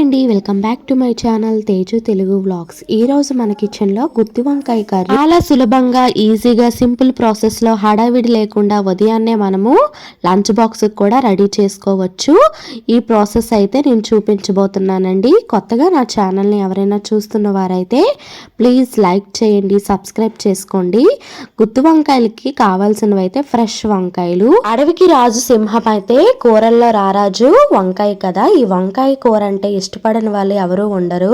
అండి welcome back to my channel Teju Telugu vlogs. ఈ రోజు మన కిచెన్లో గుత్తి వంకాయ కర్రీ. చాలా సులభంగా ఈజీగా సింపుల్ ప్రాసెస్లో హడావిడి లేకుండా ఉదయాన్నే మనము లంచ్ బాక్స్ కూడా రెడీ చేసుకోవచ్చు. ఈ ప్రాసెస్ అయితే నేను చూపించబోతున్నానండి. కొత్తగా నా ఛానల్ని ఎవరైనా చూస్తున్న వారైతే ప్లీజ్ లైక్ చేయండి సబ్స్క్రైబ్ చేసుకోండి. గుత్తి వంకాయలకి కావాల్సినవి అయితే ఫ్రెష్ వంకాయలు. అడవికి రాజు సింహం అయితే కూరల్లో రారాజు వంకాయ కదా. ఈ వంకాయ కూర అంటే ఇష్టపడని వాళ్ళు ఎవరూ ఉండరు.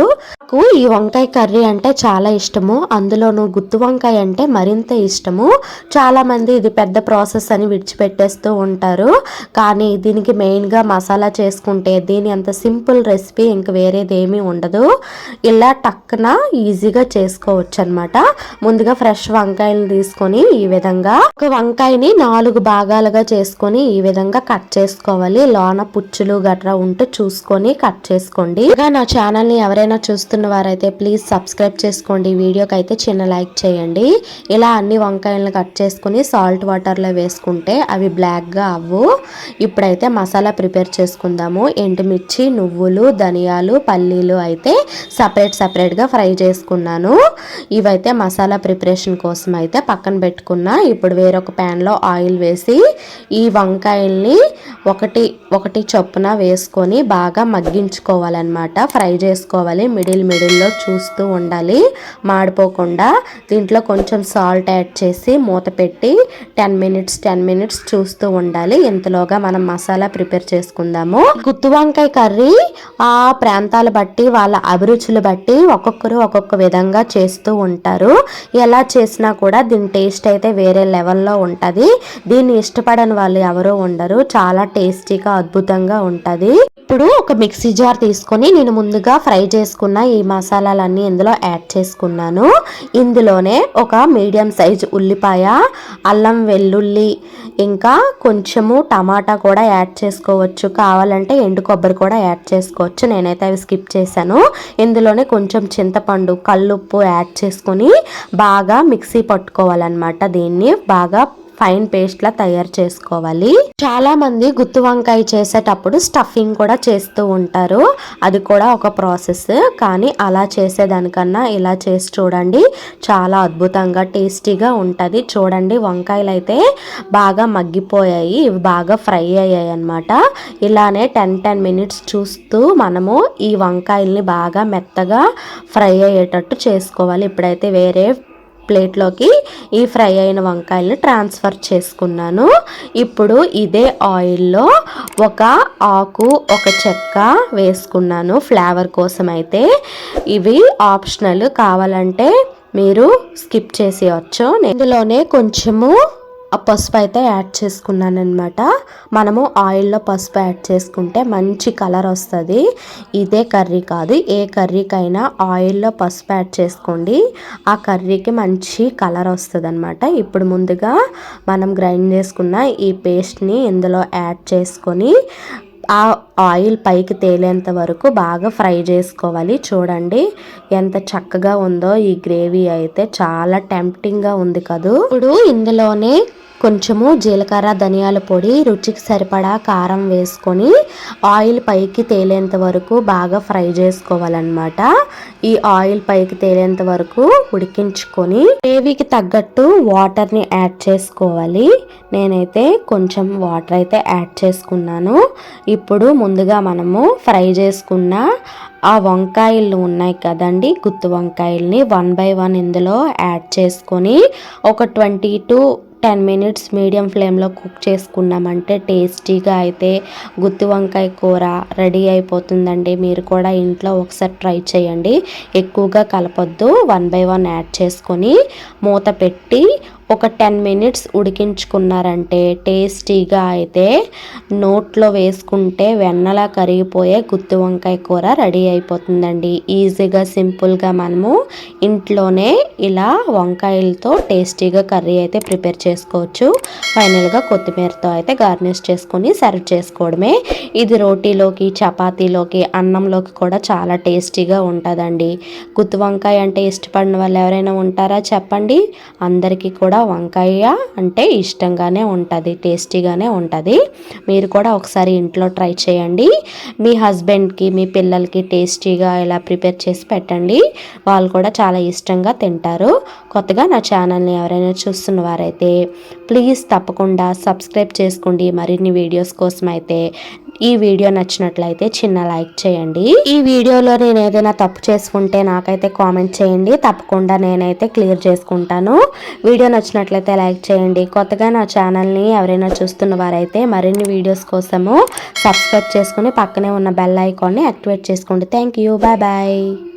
నాకు ఈ వంకాయ కర్రీ అంటే చాలా ఇష్టము. అందులోనూ గుత్తి వంకాయ అంటే మరింత ఇష్టము. చాలా మంది ఇది పెద్ద ప్రాసెస్ అని విడిచిపెట్టేస్తూ ఉంటారు. కానీ దీనికి మెయిన్గా మసాలా చేసుకుంటే దీని అంత సింపుల్ రెసిపీ ఇంక వేరేదేమీ ఉండదు. ఇలా టక్కున ఈజీగా చేసుకోవచ్చు అనమాట ముందుగా ఫ్రెష్ వంకాయలు తీసుకొని ఈ విధంగా ఒక వంకాయని నాలుగు భాగాలుగా చేసుకొని ఈ విధంగా కట్ చేసుకోవాలి. లోన పుచ్చులు గట్రా ఉంటే చూసుకొని కట్ చేసుకోండి. ఇంకా నా ఛానల్ని ఎవరైనా చూస్తున్న వారైతే ప్లీజ్ సబ్స్క్రైబ్ చేసుకోండి. వీడియోకి అయితే చిన్న లైక్ చేయండి. ఇలా అన్ని వంకాయలను కట్ చేసుకుని సాల్ట్ వాటర్లో వేసుకుంటే అవి బ్లాక్గా అవ్వు. ఇప్పుడైతే మసాలా ప్రిపేర్ చేసుకుందాము. ఎండుమిర్చి నువ్వులు ధనియాలు పల్లీలు అయితే సపరేట్ సపరేట్గా ఫ్రై చేసుకున్నాను. ఇవైతే మసాలా ప్రిపరేషన్ కోసం అయితే పక్కన పెట్టుకున్న ఇప్పుడు వేరొక ప్యాన్లో ఆయిల్ వేసి ఈ వంకాయల్ని ఒకటి ఒకటి చొప్పున వేసుకొని బాగా మగ్గించుకోవాలన్నమాట. ఫ్రై చేసుకోవాలి. మిడిల్ మిడిల్లో చూస్తూ ఉండాలి. మాడిపోకుండా దీంట్లో కొంచెం సాల్ట్ యాడ్ చేసి మూత పెట్టి టెన్ మినిట్స్ టెన్ మినిట్స్ చూస్తూ ఉండాలి. ఇంతలోగా మనం మసాలా ప్రిపేర్ చేసుకుందాము. గుత్తి వంకాయ కర్రీ ఆ ప్రాంతాల బట్టి వాళ్ళ అభిరుచులు బట్టి ఒక్కొక్కరు ఒక్కొక్క విధంగా చేస్తూ ఉంటారు. ఎలా చేసినా కూడా దీని టేస్ట్ అయితే వేరే లెవెల్లో ఉంటుంది. దీన్ని ఇష్టపడని వాళ్ళు ఎవరూ ఉండరు. చాలా టేస్టీగా అద్భుతంగా ఉంటుంది. ఇప్పుడు ఒక మిక్సీ జార్ తీసుకొని నేను ముందుగా ఫ్రై చేసుకున్న ఈ మసాలాలన్నీ ఇందులో యాడ్ చేసుకున్నాను. ఇందులోనే ఒక మీడియం సైజ్ ఉల్లిపాయ అల్లం వెల్లుల్లి ఇంకా కొంచెము టమాటా కూడా యాడ్ చేసుకోవచ్చు. కావాలంటే ఎండు కొబ్బరి కూడా యాడ్ చేసుకోవచ్చు. నేనైతే అవి స్కిప్ చేశాను. ఇందులోనే కొంచెం చింతపండు కల్లుప్పు యాడ్ చేసుకొని బాగా మిక్సీ పట్టుకోవాలన్నమాట దీన్ని. బాగా ఫైన్ పేస్ట్ లా తయారు చేసుకోవాలి. చాలా మంది గుత్తి వంకాయ చేసేటప్పుడు స్టఫింగ్ కూడా చేస్తూ ఉంటారు. అది కూడా ఒక ప్రాసెస్. కానీ అలా చేసేదానికన్నా ఇలా చేసి చూడండి చాలా అద్భుతంగా టేస్టీగా ఉంటుంది. చూడండి వంకాయలు అయితే బాగా మగ్గిపోయాయి. ఇవి బాగా ఫ్రై అయ్యాయి అనమాట ఇలానే టెన్ టెన్ మినిట్స్ చూస్తూ మనము ఈ వంకాయల్ని బాగా మెత్తగా ఫ్రై అయ్యేటట్టు చేసుకోవాలి. ఇప్పుడైతే వేరే ప్లేట్లోకి ఈ ఫ్రై అయిన వంకాయలను ట్రాన్స్ఫర్ చేసుకున్నాను. ఇప్పుడు ఇదే ఆయిల్లో ఒక ఆకు ఒక చెక్క వేసుకున్నాను ఫ్లేవర్ కోసం అయితే ఇవి ఆప్షనల్ కావాలంటే మీరు స్కిప్ చేసేయచ్చు. ఇందులోనే కొంచెము ఆ పసుపు అయితే యాడ్ చేసుకున్నాను అనమాట మనము ఆయిల్లో పసుపు యాడ్ చేసుకుంటే మంచి కలర్ వస్తుంది. ఇదే కర్రీ కాదు ఏ కర్రీకైనా ఆయిల్లో పసుపు యాడ్ చేసుకోండి. ఆ కర్రీకి మంచి కలర్ వస్తుంది అనమాట ఇప్పుడు ముందుగా మనం గ్రైండ్ చేసుకున్న ఈ పేస్ట్ని ఇందులో యాడ్ చేసుకొని ఆ ఆయిల్ పైకి తేలేంత వరకు బాగా ఫ్రై చేసుకోవాలి. చూడండి ఎంత చక్కగా ఉందో ఈ గ్రేవీ అయితే చాలా టెంప్టింగ్గా ఉంది కదూ. ఇప్పుడు ఇందులోనే కొంచెము జీలకర్ర ధనియాల పొడి రుచికి సరిపడా కారం వేసుకొని ఆయిల్ పైకి తేలేంత వరకు బాగా ఫ్రై చేసుకోవాలన్నమాట. ఈ ఆయిల్ పైకి తేలేంత వరకు ఉడికించుకొని గ్రేవీకి తగ్గట్టు వాటర్ని యాడ్ చేసుకోవాలి. నేనైతే కొంచెం వాటర్ అయితే యాడ్ చేసుకున్నాను. ఇప్పుడు ముందుగా మనము ఫ్రై చేసుకున్న ఆ వంకాయలు ఉన్నాయి కదండి గుత్తి వంకాయల్ని వన్ బై వన్ ఇందులో యాడ్ చేసుకొని ఒక twenty to ten minutes medium ఫ్లేమ్లో కుక్ చేసుకున్నామంటే టేస్టీగా అయితే గుత్తి వంకాయ కూర రెడీ అయిపోతుందండి. మీరు కూడా ఇంట్లో ఒకసారి ట్రై చేయండి. ఎక్కువగా కలపొద్దు. వన్ బై వన్ యాడ్ చేసుకొని మూత పెట్టి ఒక టెన్ మినిట్స్ ఉడికించుకున్నారంటే టేస్టీగా అయితే నోట్లో వేసుకుంటే వెన్నలా కరిగిపోయే గుత్తి వంకాయ కూర రెడీ అయిపోతుందండి. ఈజీగా సింపుల్గా మనము ఇంట్లోనే ఇలా వంకాయలతో టేస్టీగా కర్రీ అయితే ప్రిపేర్ చేసుకోవచ్చు. ఫైనల్గా కొత్తిమీరతో అయితే గార్నిష్ చేసుకొని సర్వ్ చేసుకోవడమే. ఇది రోటీలోకి చపాతీలోకి అన్నంలోకి కూడా చాలా టేస్టీగా ఉంటుందండి. గుత్తి వంకాయ అంటే ఇష్టపడిన వాళ్ళు ఎవరైనా ఉంటారా చెప్పండి. అందరికీ కూడా వంకాయ అంటే ఇష్టంగానే ఉంటుంది టేస్టీగానే ఉంటుంది. మీరు కూడా ఒకసారి ఇంట్లో ట్రై చేయండి. మీ హస్బెండ్కి మీ పిల్లలకి టేస్టీగా ఇలా ప్రిపేర్ చేసి పెట్టండి. వాళ్ళు కూడా చాలా ఇష్టంగా తింటారు. కొత్తగా నా ఛానల్ని ఎవరైనా చూస్తున్న వారైతే ప్లీజ్ తప్పకుండా సబ్స్క్రైబ్ చేసుకోండి మరిన్ని వీడియోస్ కోసం అయితే ఈ వీడియో నచ్చినట్లయితే చిన్న లైక్ చేయండి. ఈ వీడియోలో నేను ఏదైనా తప్పు చేసుకుంటే నాకైతే కామెంట్ చేయండి. తప్పకుండా నేనైతే క్లియర్ చేసుకుంటాను. వీడియో నచ్చినట్లయితే లైక్ చేయండి. కొత్తగా నా ఛానల్ని ఎవరైనా చూస్తున్న వారైతే మరిన్ని వీడియోస్ కోసము సబ్స్క్రైబ్ చేసుకుని పక్కనే ఉన్న బెల్ ఐకాన్ని యాక్టివేట్ చేసుకోండి. Thank you bye bye.